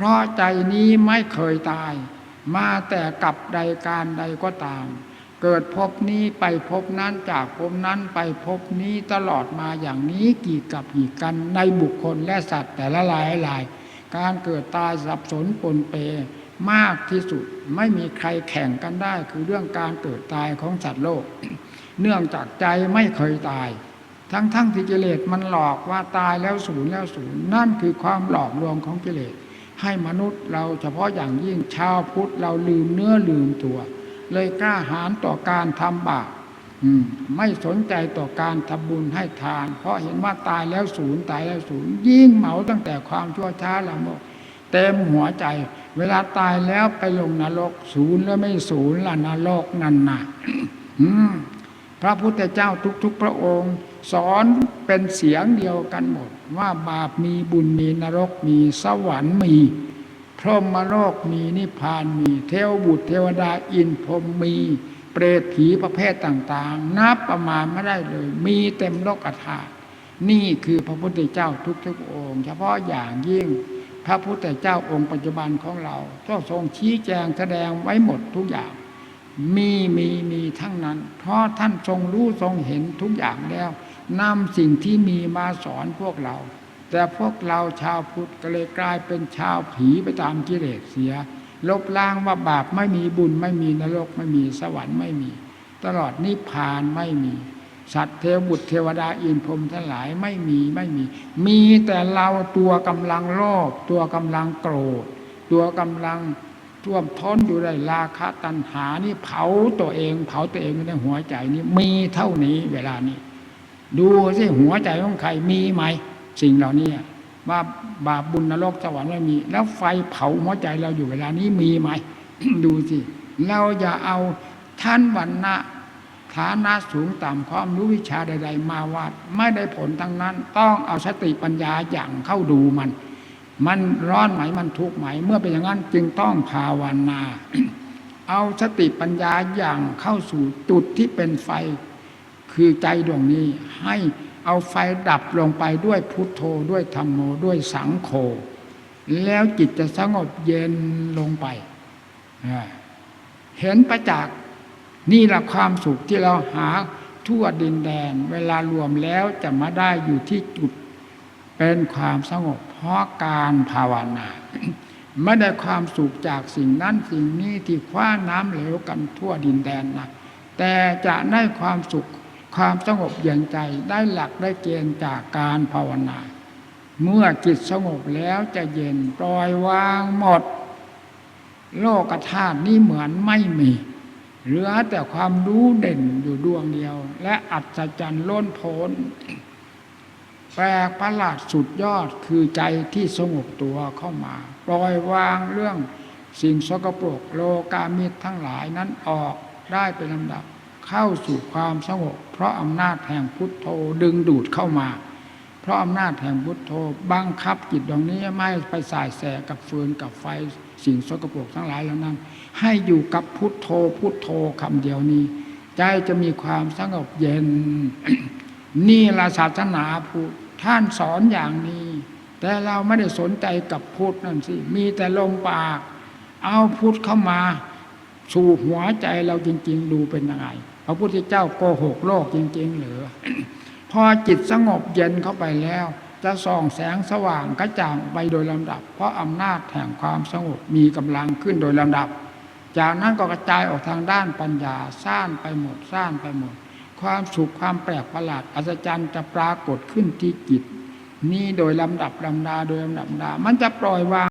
เพราะใจนี้ไม่เคยตาย มาแต่กับใดการใดก็ตาม เกิดพบนี้ไปพบนั้นจากพบนั้นไปพบนี้ตลอดมาอย่างนี้กี่กับกี่กันในบุคคลและสัตว์แต่ละหลายหลาย การเกิดตายสับสนปนเปมากที่สุดไม่มีใครแข่งกันได้ คือเรื่องการเกิดตายของสัตว์โลก เนื่องจากใจไม่เคยตาย ทั้งทั้งที่กิเลสมันหลอกว่าตายแล้วสูญแล้วสูญนั่นคือความหลอกลวงของกิเลส ให้มนุษย์เราเฉพาะอย่างยิ่งชาวพุทธเราลืมเนื้อลืมตัว เลยกล้าหาญต่อการทำบาปไม่สนใจต่อการทำบุญให้ทาน เพราะเห็นว่าตายแล้วศูนย์ตายแล้วศูนย์ยิ่งเหมาตั้งแต่ความชั่วช้าละโมกเต็มหัวใจ เวลาตายแล้วไปลงนรกศูนย์แล้วไม่ศูนย์ละนรกนั่นนะพระพุทธเจ้าทุก ๆ พระองค์ สอนเป็นเสียงเดียวกันหมด ว่าบาปมีบุญมีนรกมีสวรรค์มี พรหมโลกมีนิพพานมีเทวบุตรเทวดาอินพรหมมี เปรตผีประเภทต่างๆ นับประมาณไม่ได้เลย มีเต็มโลกธาตุนี่คือพระพุทธเจ้าทุกๆองค์ เฉพาะอย่างยิ่งพระพุทธเจ้าองค์ปัจจุบันของเราก็ทรงชี้แจงแสดงไว้หมดทุกอย่าง มีมีมีทั้งนั้น เพราะท่านทรงรู้ทรงเห็นทุกอย่างแล้วนำสิ่งที่มีมาสอนพวกเรา แต่พวกเราชาวพุทธก็เลยกลายเป็นชาวผีไปตามกิเลสเสีย ลบล้างว่าบาปไม่มีบุญไม่มีนรกไม่มีสวรรค์ไม่มี ตลอดนิพพานไม่มี สัตว์เทวบุตรเทวดาอินพรหมทั้งหลายไม่มีไม่มี มีแต่เราตัวกำลังโลภตัวกำลังโกรธ ตัวกำลัง ท่วมท้นอยู่ในราคะตัณหานี่เผาตัวเอง เผาตัวเองในหัวใจนี่มีเท่านี้เวลานี้ ดูสิหัวใจของใครมีไหม สิ่งเหล่านี้ว่าบาปบุญนรกสวรรค์ไม่มี แล้วไฟเผาหัวใจเราอยู่เวลานี้มีไหม ดูสิเราอย่าเอาท่านวันนะฐานะสูงต่ำความรู้วิชาใด ๆ มาวัดไม่ได้ผลทั้งนั้น ต้องเอาสติปัญญาอย่างเข้าดูมัน มันร้อนไหมมันทุกข์ไหม เมื่อเป็นอย่างนั้นจึงต้องภาวนา เอาสติปัญญาอย่างเข้าสู่จุดที่เป็นไฟ คือใจดวงนี้ให้เอาไฟดับลงไปด้วยพุทโธด้วยธรรมโมด้วยสังโฆแล้วจิตจะสงบเย็นลงไป เห็นประจักษ์นี่แหละความสุขที่เราหาทั่วดินแดน เวลารวมแล้วจะมาได้อยู่ที่จุด เป็นความสงบเพราะการภาวนา ไม่ได้ความสุขจากสิ่งนั้นสิ่งนี้ที่คว้าน้ำเหลวกันทั่วดินแดนนะแต่จะได้ความสุขความสงบเย็นใจได้หลักได้เกณฑ์จากการภาวนา เมื่อจิตสงบแล้วจะเย็นปล่อยวางหมด โลกธาตุนี้เหมือนไม่มีเหลือแต่ความรู้เด่นอยู่ดวงเดียว และอัศจรรย์ล้นพ้น แปลกประหลาดสุดยอดคือใจที่สงบตัวเข้ามาปล่อยวางเรื่องสิ่งสกปรกโลกามิตรทั้งหลายนั้นออกได้เป็นลำดับ เข้าสู่ความสงบ เพราะอำนาจแห่งพุทโธดึงดูดเข้ามา เพราะอำนาจแห่งพุทโธบังคับจิตดวงนี้ไม่ไปสายแสกับฟืนกับไฟสิ่งสกปรกทั้งหลายเหล่านั้น ให้อยู่กับพุทโธพุทโธคำเดียวนี้ ใจจะมีความสงบเย็น นี่ละศาสนาพุทธท่านสอนอย่างนี้ แต่เราไม่ได้สนใจกับพุทธนั่นสิ มีแต่ลมปาก เอาพุทธเข้ามาสู่หัวใจเราจริง ๆ ดูเป็นยังไงพระพุทธเจ้าโกหกโลกจริง ๆ เหรือพอจิตสงบเย็นเข้าไปแล้ว จะส่องแสงสว่างกระจ่างไปโดยลำดับ เพราะอำนาจแห่งความสงบมีกำลังขึ้นโดยลำดับ จากนั้นก็กระจายออกทางด้านปัญญาซ่านไปหมดซ่านไปหมด ความสุขความแปลกประหลาดอัศจรรย์จะปรากฏขึ้นที่จิต นี่โดยลำดับลำดาโดยลำดับลำดา มันจะปล่อยวาง